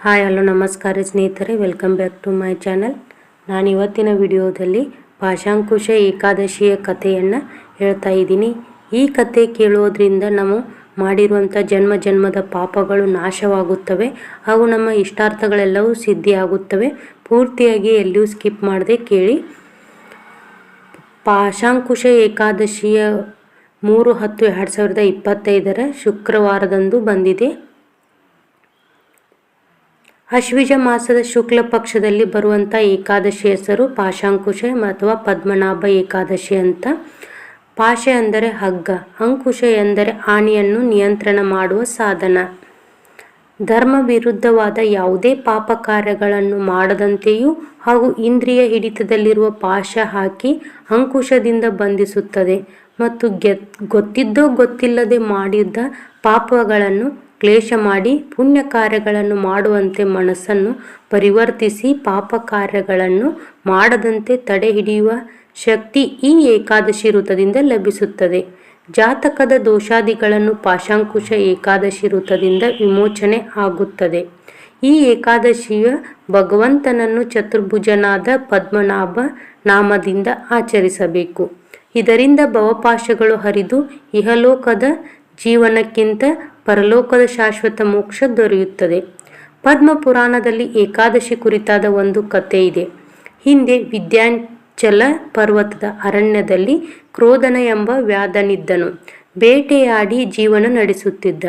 Hi, hello, ನಮಸ್ಕಾರ ಸ್ನೇಹಿತರೆ welcome back to my channel ನಾನು ಇವತ್ತಿನ ವಿಡಿಯೋದಲ್ಲಿ ಪಾಶಾಂಕುಶ ಏಕಾದಶಿಯ ಕಥೆಯನ್ನು ಹೇಳ್ತಾ ಇದ್ದೀನಿ. ಈ ಕಥೆ ಕೇಳೋದ್ರಿಂದ ನಾವು ಮಾಡಿರುವಂಥ ಜನ್ಮ ಜನ್ಮದ ಪಾಪಗಳು ನಾಶವಾಗುತ್ತವೆ, ಹಾಗೂ ನಮ್ಮ ಇಷ್ಟಾರ್ಥಗಳೆಲ್ಲವೂ ಸಿದ್ಧಿಯಾಗುತ್ತವೆ. ಪೂರ್ತಿಯಾಗಿ ಎಲ್ಲಿಯೂ ಸ್ಕಿಪ್ ಮಾಡದೆ ಕೇಳಿ. ಪಾಶಾಂಕುಶ ಏಕಾದಶಿಯ ಮೂರು ಹತ್ತು ಎರಡು ಸಾವಿರದ ಇಪ್ಪತ್ತೈದರ ಶುಕ್ರವಾರದಂದು ಬಂದಿದೆ. ಅಶ್ವಿಜ ಮಾಸದ ಶುಕ್ಲ ಪಕ್ಷದಲ್ಲಿ ಬರುವಂಥ ಏಕಾದಶಿ ಹೆಸರು ಪಾಶಾಂಕುಶ ಅಥವಾ ಪದ್ಮನಾಭ ಏಕಾದಶಿ ಅಂತ. ಪಾಶ ಎಂದರೆ ಹಗ್ಗ, ಅಂಕುಶ ಎಂದರೆ ಆಣಿಯನ್ನು ನಿಯಂತ್ರಣ ಮಾಡುವ ಸಾಧನ. ಧರ್ಮ ವಿರುದ್ಧವಾದ ಯಾವುದೇ ಪಾಪ ಕಾರ್ಯಗಳನ್ನು ಮಾಡದಂತೆಯೂ ಹಾಗೂ ಇಂದ್ರಿಯ ಹಿಡಿತದಲ್ಲಿರುವ ಪಾಶ ಹಾಕಿ ಅಂಕುಶದಿಂದ ಬಂಧಿಸುತ್ತದೆ ಮತ್ತು ಗೆತ್ ಗೊತ್ತಿದ್ದೋ ಗೊತ್ತಿಲ್ಲದೆ ಮಾಡಿದ್ದ ಪಾಪಗಳನ್ನು ಕ್ಲೇಶ ಮಾಡಿ ಪುಣ್ಯ ಕಾರ್ಯಗಳನ್ನು ಮಾಡುವಂತೆ ಮನಸ್ಸನ್ನು ಪರಿವರ್ತಿಸಿ ಪಾಪ ಕಾರ್ಯಗಳನ್ನು ಮಾಡದಂತೆ ತಡೆ ಹಿಡಿಯುವ ಶಕ್ತಿ ಈ ಏಕಾದಶಿ ಋತದಿಂದ ಲಭಿಸುತ್ತದೆ. ಜಾತಕದ ದೋಷಾದಿಗಳನ್ನು ಪಾಶಾಂಕುಶ ಏಕಾದಶಿ ಋತದಿಂದ ವಿಮೋಚನೆ ಆಗುತ್ತದೆ. ಈ ಏಕಾದಶಿಯ ಭಗವಂತನನ್ನು ಚತುರ್ಭುಜನಾದ ಪದ್ಮನಾಭ ನಾಮದಿಂದ ಆಚರಿಸಬೇಕು. ಇದರಿಂದ ಭವಪಾಶಗಳು ಹರಿದು ಇಹಲೋಕದ ಜೀವನಕ್ಕಿಂತ ಪರಲೋಕದ ಶಾಶ್ವತ ಮೋಕ್ಷ ದೊರೆಯುತ್ತದೆ. ಪದ್ಮ ಪುರಾಣದಲ್ಲಿ ಏಕಾದಶಿ ಕುರಿತಾದ ಒಂದು ಕಥೆ ಇದೆ. ಹಿಂದೆ ವಿದ್ಯಾಂಚಲ ಪರ್ವತದ ಅರಣ್ಯದಲ್ಲಿ ಕ್ರೋಧನ ಎಂಬ ವ್ಯಾಧನಿದ್ದನು. ಬೇಟೆಯಾಡಿ ಜೀವನ ನಡೆಸುತ್ತಿದ್ದ.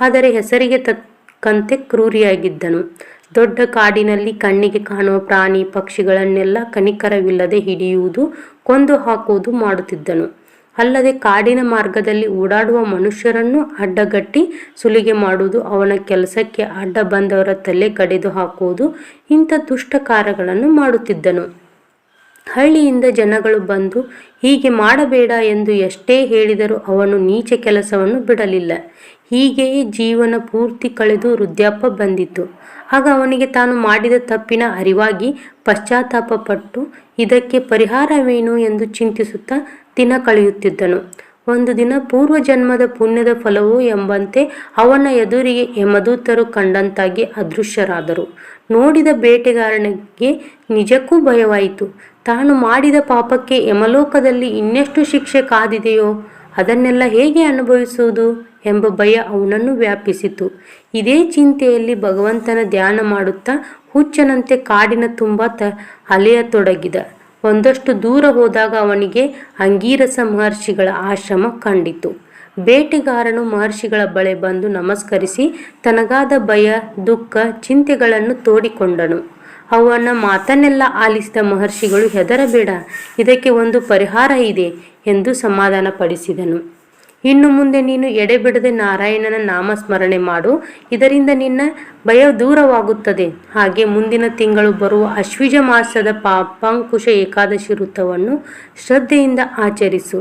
ಆದರೆ ಹೆಸರಿಗೆ ತಕ್ಕಂತೆ ಕ್ರೂರಿಯಾಗಿದ್ದನು. ದೊಡ್ಡ ಕಾಡಿನಲ್ಲಿ ಕಣ್ಣಿಗೆ ಕಾಣುವ ಪ್ರಾಣಿ ಪಕ್ಷಿಗಳನ್ನೆಲ್ಲ ಕನಿಕರವಿಲ್ಲದೆ ಹಿಡಿಯುವುದು, ಕೊಂದು ಹಾಕುವುದು ಮಾಡುತ್ತಿದ್ದನು. ಅಲ್ಲದೆ ಕಾಡಿನ ಮಾರ್ಗದಲ್ಲಿ ಓಡಾಡುವ ಮನುಷ್ಯರನ್ನು ಅಡ್ಡಗಟ್ಟಿ ಸುಲಿಗೆ ಮಾಡುವುದು, ಅವನ ಕೆಲಸಕ್ಕೆ ಅಡ್ಡ ಬಂದವರ ತಲೆ ಕಡಿದು ಹಾಕುವುದು ಇಂಥ ದುಷ್ಟ ಕಾರ್ಯಗಳನ್ನು ಮಾಡುತ್ತಿದ್ದನು. ಹಳ್ಳಿಯಿಂದ ಜನಗಳು ಬಂದು, ಹೀಗೆ ಮಾಡಬೇಡ ಎಂದು ಎಷ್ಟೇ ಹೇಳಿದರೂ ಅವನು ನೀಚ ಕೆಲಸವನ್ನು ಬಿಡಲಿಲ್ಲ. ಹೀಗೆಯೇ ಜೀವನ ಪೂರ್ತಿ ಕಳೆದು ವೃದ್ಧಾಪ್ಯ ಬಂದಿತು ಆಗ ಅವನಿಗೆ ತಾನು ಮಾಡಿದ ತಪ್ಪಿನ ಅರಿವಾಗಿ ಪಶ್ಚಾತ್ತಾಪ ಪಟ್ಟು ಇದಕ್ಕೆ ಪರಿಹಾರವೇನು ಎಂದು ಚಿಂತಿಸುತ್ತಾ ದಿನ ಕಳೆಯುತ್ತಿದ್ದನು. ಒಂದು ದಿನ ಪೂರ್ವ ಜನ್ಮದ ಪುಣ್ಯದ ಫಲವು ಎಂಬಂತೆ ಅವನ ಎದುರಿಗೆ ಯಮದೂತರು ಕಂಡಂತಾಗಿ ಅದೃಶ್ಯರಾದರು. ನೋಡಿದ ಬೇಟೆಗಾರನಿಗೆ ನಿಜಕ್ಕೂ ಭಯವಾಯಿತು. ತಾನು ಮಾಡಿದ ಪಾಪಕ್ಕೆ ಯಮಲೋಕದಲ್ಲಿ ಇನ್ನೆಷ್ಟು ಶಿಕ್ಷೆ ಕಾದಿದೆಯೋ ಅದನ್ನೆಲ್ಲ ಹೇಗೆ ಅನುಭವಿಸುವುದು ಎಂಬ ಭಯ ಅವನನ್ನು ವ್ಯಾಪಿಸಿತು. ಇದೇ ಚಿಂತೆಯಲ್ಲಿ ಭಗವಂತನ ಧ್ಯಾನ ಮಾಡುತ್ತಾ ಹುಚ್ಚನಂತೆ ಕಾಡಿನ ತುಂಬ ತ, ಅಲೆಯತೊಡಗಿದ. ಒಂದಷ್ಟು ದೂರ ಹೋದಾಗ ಅವನಿಗೆ ಅಂಗೀರಸ ಮಹರ್ಷಿಗಳ ಆಶ್ರಮ ಕಂಡಿತು. ಬೇಟೆಗಾರನು ಮಹರ್ಷಿಗಳ ಬಳೆ ಬಂದು ನಮಸ್ಕರಿಸಿ ತನಗಾದ ಭಯ, ದುಃಖ, ಚಿಂತೆಗಳನ್ನು ತೋಡಿಕೊಂಡನು. ಅವನ ಮಾತನ್ನೆಲ್ಲ ಆಲಿಸಿದ ಮಹರ್ಷಿಗಳು, ಹೆದರಬೇಡ, ಇದಕ್ಕೆ ಒಂದು ಪರಿಹಾರ ಇದೆ ಎಂದು ಸಮಾಧಾನಪಡಿಸಿದನು. ಇನ್ನು ಮುಂದೆ ನೀನು ಎಡೆಬಿಡದೆ ನಾರಾಯಣನ ನಾಮಸ್ಮರಣೆ ಮಾಡು, ಇದರಿಂದ ನಿನ್ನ ಭಯ ದೂರವಾಗುತ್ತದೆ. ಹಾಗೆ ಮುಂದಿನ ತಿಂಗಳು ಬರುವ ಅಶ್ವಿಜ ಮಾಸದ ಪಾಪಾಂಕುಶ ಏಕಾದಶಿ ವೃತ್ತವನ್ನು ಶ್ರದ್ಧೆಯಿಂದ ಆಚರಿಸು.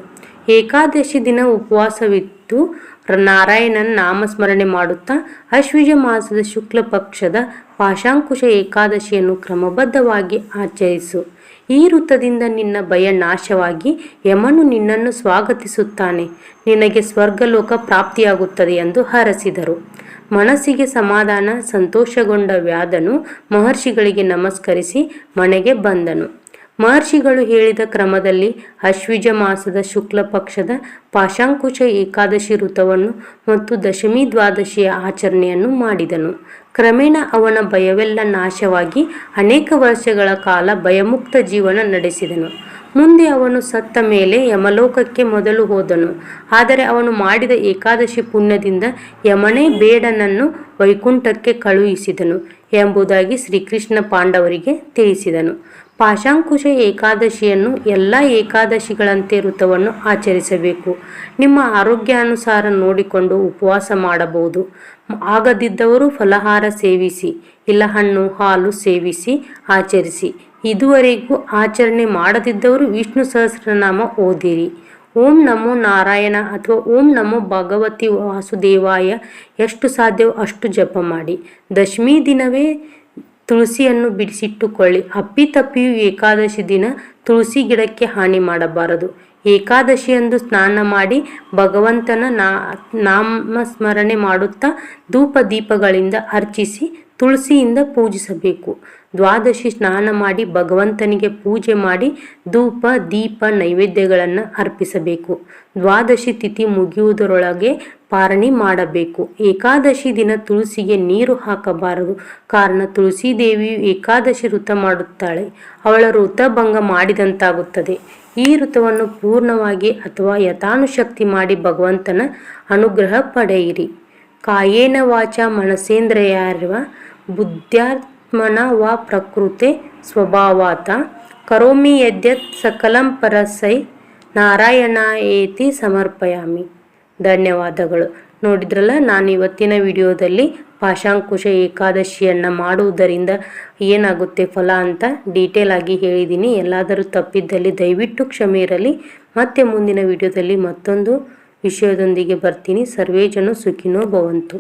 ಏಕಾದಶಿ ದಿನ ಉಪವಾಸವಿತ್ತು ನಾರಾಯಣನ ನಾಮಸ್ಮರಣೆ ಮಾಡುತ್ತಾ ಅಶ್ವಿಜ ಮಾಸದ ಶುಕ್ಲ ಪಕ್ಷದ ಪಾಶಾಂಕುಶ ಏಕಾದಶಿಯನ್ನು ಕ್ರಮಬದ್ಧವಾಗಿ ಆಚರಿಸು. ಈ ವೃತ್ತದಿಂದ ನಿನ್ನ ಭಯ ನಾಶವಾಗಿ ಯಮನು ನಿನ್ನನ್ನು ಸ್ವಾಗತಿಸುತ್ತಾನೆ. ನಿನಗೆ ಸ್ವರ್ಗಲೋಕ ಪ್ರಾಪ್ತಿಯಾಗುತ್ತದೆ ಎಂದು ಹರಸಿದರು. ಮನಸ್ಸಿಗೆ ಸಮಾಧಾನ, ಸಂತೋಷಗೊಂಡ ವ್ಯಾದನು ಮಹರ್ಷಿಗಳಿಗೆ ನಮಸ್ಕರಿಸಿ ಮನೆಗೆ ಬಂದನು. ಮಹರ್ಷಿಗಳು ಹೇಳಿದ ಕ್ರಮದಲ್ಲಿ ಅಶ್ವಿಜ ಮಾಸದ ಶುಕ್ಲ ಪಕ್ಷದ ಪಾಶಾಂಕುಶ ಏಕಾದಶಿ ಋತವನ್ನು ಮತ್ತು ದಶಮಿ ದ್ವಾದಶಿಯ ಆಚರಣೆಯನ್ನು ಮಾಡಿದನು. ಕ್ರಮೇಣ ಅವನ ಭಯವೆಲ್ಲ ನಾಶವಾಗಿ ಅನೇಕ ವರ್ಷಗಳ ಕಾಲ ಭಯಮುಕ್ತ ಜೀವನ ನಡೆಸಿದನು. ಮುಂದೆ ಅವನು ಸತ್ತ ಮೇಲೆ ಯಮಲೋಕಕ್ಕೆ ಮೊದಲು ಹೋದನು. ಆದರೆ ಅವನು ಮಾಡಿದ ಏಕಾದಶಿ ಪುಣ್ಯದಿಂದ ಯಮನೇ ಬೇಡನನ್ನು ವೈಕುಂಠಕ್ಕೆ ಕಳುಹಿಸಿದನು ಎಂಬುದಾಗಿ ಶ್ರೀಕೃಷ್ಣ ಪಾಂಡವರಿಗೆ ತಿಳಿಸಿದನು. ಪಾಶಾಂಕುಶ ಏಕಾದಶಿಯನ್ನು ಎಲ್ಲ ಏಕಾದಶಿಗಳಂತೆ ಋತವನ್ನು ಆಚರಿಸಬೇಕು. ನಿಮ್ಮ ಆರೋಗ್ಯಾನುಸಾರ ನೋಡಿಕೊಂಡು ಉಪವಾಸ ಮಾಡಬಹುದು. ಆಗದಿದ್ದವರು ಫಲಹಾರ ಸೇವಿಸಿ ಇಲ್ಲ ಹಣ್ಣು ಹಾಲು ಸೇವಿಸಿ, ಆಚರಿಸಿ. ಇದುವರೆಗೂ ಆಚರಣೆ ಮಾಡದಿದ್ದವರು ವಿಷ್ಣು ಸಹಸ್ರನಾಮ ಓದಿರಿ. ಓಂ ನಮೋ ನಾರಾಯಣ ಅಥವಾ ಓಂ ನಮೋ ಭಗವತಿ ವಾಸುದೇವಾಯ, ಎಷ್ಟು ಸಾಧ್ಯವೋ ಅಷ್ಟು ಜಪ ಮಾಡಿ. ದಶಮಿ ದಿನವೇ ತುಳಸಿಯನ್ನು ಬಿಡಿಸಿಟ್ಟುಕೊಳ್ಳಿ. ಅಪ್ಪಿತಪ್ಪಿಯು ಏಕಾದಶಿ ದಿನ ತುಳಸಿ ಗಿಡಕ್ಕೆ ಹಾನಿ ಮಾಡಬಾರದು. ಏಕಾದಶಿಯಂದು ಸ್ನಾನ ಮಾಡಿ ಭಗವಂತನ ನಾ, ನಾಮಸ್ಮರಣೆ ಮಾಡುತ್ತಾ ಧೂಪ ದೀಪಗಳಿಂದ ಅರ್ಚಿಸಿ ತುಳಸಿಯಿಂದ ಪೂಜಿಸಬೇಕು. ದ್ವಾದಶಿ ಸ್ನಾನ ಮಾಡಿ ಭಗವಂತನಿಗೆ ಪೂಜೆ ಮಾಡಿ ಧೂಪ, ದೀಪ, ನೈವೇದ್ಯಗಳನ್ನು ಅರ್ಪಿಸಬೇಕು. ದ್ವಾದಶಿ ತಿಥಿ ಮುಗಿಯುವುದರೊಳಗೆ ಪಾರಣಿ ಮಾಡಬೇಕು. ಏಕಾದಶಿ ದಿನ ತುಳಸಿಗೆ ನೀರು ಹಾಕಬಾರದು. ಕಾರಣ ತುಳಸಿ ದೇವಿಯು ಏಕಾದಶಿ ವೃತ ಮಾಡುತ್ತಾಳೆ. ಅವಳ ವೃತಭಂಗ ಮಾಡಿದಂತಾಗುತ್ತದೆ. ಈ ಋತವನ್ನು ಪೂರ್ಣವಾಗಿ ಅಥವಾ ಯಥಾನುಶಕ್ತಿ ಮಾಡಿ ಭಗವಂತನ ಅನುಗ್ರಹ ಪಡೆಯಿರಿ. ಕಾಯೇನ ವಾಚ ಮನಸೇಂದ್ರಿಯಾರ್ವ ಬುದ್ಧ್ಯಾತ್ಮನ ವಾ ಪ್ರಕೃತೆ ಸ್ವಭಾವಾತ. ಕರೋಮಿ ಯದ್ಯತ್ ಸಕಲಂ ಪರಸೈ ನಾರಾಯಣ ಏತಿ ಸಮರ್ಪಯಾಮಿ. ಧನ್ಯವಾದಗಳು. ನೋಡಿದ್ರಲ್ಲ, ನಾನು ಇವತ್ತಿನ ವಿಡಿಯೋದಲ್ಲಿ ಪಾಶಾಂಕುಶ ಏಕಾದಶಿಯನ್ನು ಮಾಡುವುದರಿಂದ ಏನಾಗುತ್ತೆ ಫಲ ಅಂತ ಡೀಟೇಲ್ ಆಗಿ ಹೇಳಿದ್ದೀನಿ. ಎಲ್ಲಾದರೂ ತಪ್ಪಿದ್ದಲ್ಲಿ ದಯವಿಟ್ಟು ಕ್ಷಮೆ ಇರಲಿ. ಮತ್ತೆ ಮುಂದಿನ ವಿಡಿಯೋದಲ್ಲಿ ಮತ್ತೊಂದು ವಿಷಯದೊಂದಿಗೆ ಬರ್ತೀನಿ. ಸರ್ವೇ ಜನ ಸುಖಿನೋ ಭವಂತು.